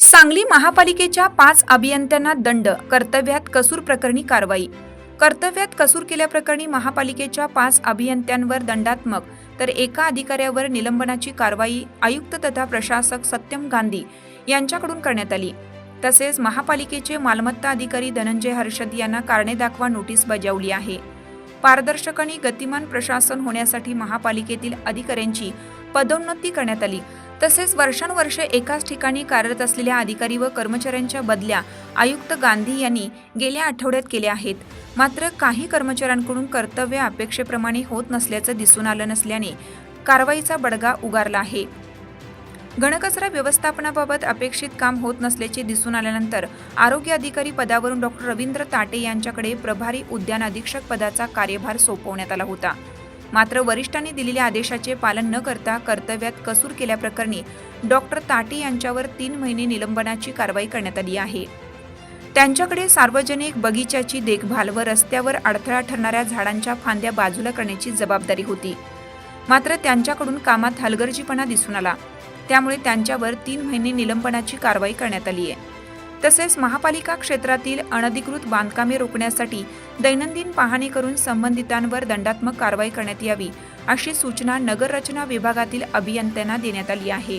सांगली महापालिकेच्या पाच अभियंत्यांना दंड कर्तव्यात कसूर प्रकरणी कारवाई. कर्तव्यात कसूर केल्याप्रकरणी महापालिकेच्या पाच अभियंत्यांवर दंडात्मक तर एका अधिकाऱ्यावर निलंबनाची कारवाई आयुक्त तथा प्रशासक सत्यम गांधी यांच्याकडून करण्यात आली. तसेच महापालिकेचे मालमत्ता अधिकारी धनंजय हर्षद यांना कारणे दाखवा नोटीस बजावली आहे. पारदर्शक आणि गतिमान प्रशासन होण्यासाठी महापालिकेतील अधिकाऱ्यांची पदोन्नती करण्यात आली. तसेच वर्षानुवर्षे एकाच ठिकाणी कार्यरत असलेल्या अधिकारी व कर्मचाऱ्यांच्या बदल्या आयुक्त गांधी यांनी गेल्या आठवड्यात केल्या आहेत. मात्र काही कर्मचाऱ्यांकडून कर्तव्य अपेक्षेप्रमाणे होत नसल्याचं दिसून आलं नसल्याने कारवाईचा बडगा उगारला आहे. घनकचरा व्यवस्थापनाबाबत अपेक्षित काम होत नसल्याचे दिसून आल्यानंतर आरोग्य अधिकारी पदावरून डॉक्टर रवींद्र ताटे यांच्याकडे प्रभारी उद्यान अधीक्षक पदाचा कार्यभार सोपवण्यात आला होता. मात्र वरिष्ठांनी दिलेल्या आदेशाचे पालन न करता कर्तव्यात कसूर केल्याप्रकरणी डॉक्टर ताटे यांच्यावर तीन महिने निलंबनाची कारवाई करण्यात आली आहे. त्यांच्याकडे सार्वजनिक बगीच्याची देखभाल व रस्त्यावर अडथळा ठरणाऱ्या झाडांच्या फांद्या बाजूला करण्याची जबाबदारी होती. मात्र त्यांच्याकडून कामात हलगर्जीपणा दिसून आला. त्यामुळे त्यांच्यावर तीन महिने निलंबनाची कारवाई करण्यात आली आहे. तसेच महापालिका क्षेत्रातील अनधिकृत बांधकामे रोखण्यासाठी दैनंदिन पाहणी करून संबंधितांवर दंडात्मक कारवाई करण्यात यावी अशी सूचना नगररचना विभागातील अभियंत्यांना देण्यात आली आहे.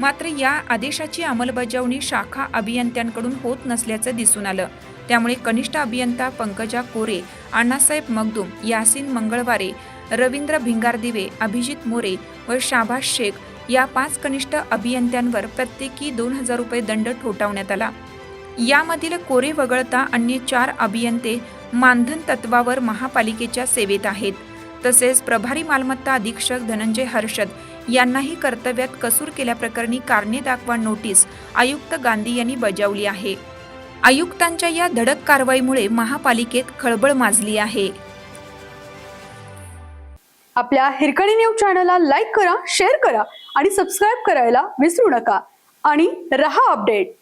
मात्र या आदेशाची अंमलबजावणी शाखा अभियंत्यांकडून होत नसल्याचं दिसून आलं. त्यामुळे कनिष्ठ अभियंता पंकजा कोरे अण्णासाहेब मगदूम यासिन मंगळवारे रवींद्र भिंगारदिवे अभिजित मोरे व शाबाज शेख या पाच कनिष्ठ अभियंत्यांवर प्रत्येकी दोन हजार रुपये दंड ठोठावण्यात आला. यामधील कोरे वगळता अन्य चार अभियंते मानधन तत्वावर महापालिकेच्या सेवेत आहेत. तसेच प्रभारी मालमत्ता अधीक्षक धनंजय हर्षद यांनाही कर्तव्यात कसूर केल्याप्रकरणी कारणे दाखवा नोटीस आयुक्त गांधी यांनी बजावली आहे. आयुक्तांच्या या धडक कारवाईमुळे महापालिकेत खळबळ माजली आहे. आपल्या हिरकणी न्यूज चॅनलला लाईक करा शेअर करा आणि सबस्क्राईब करायला विसरू नका. आणि रहा अपडेट.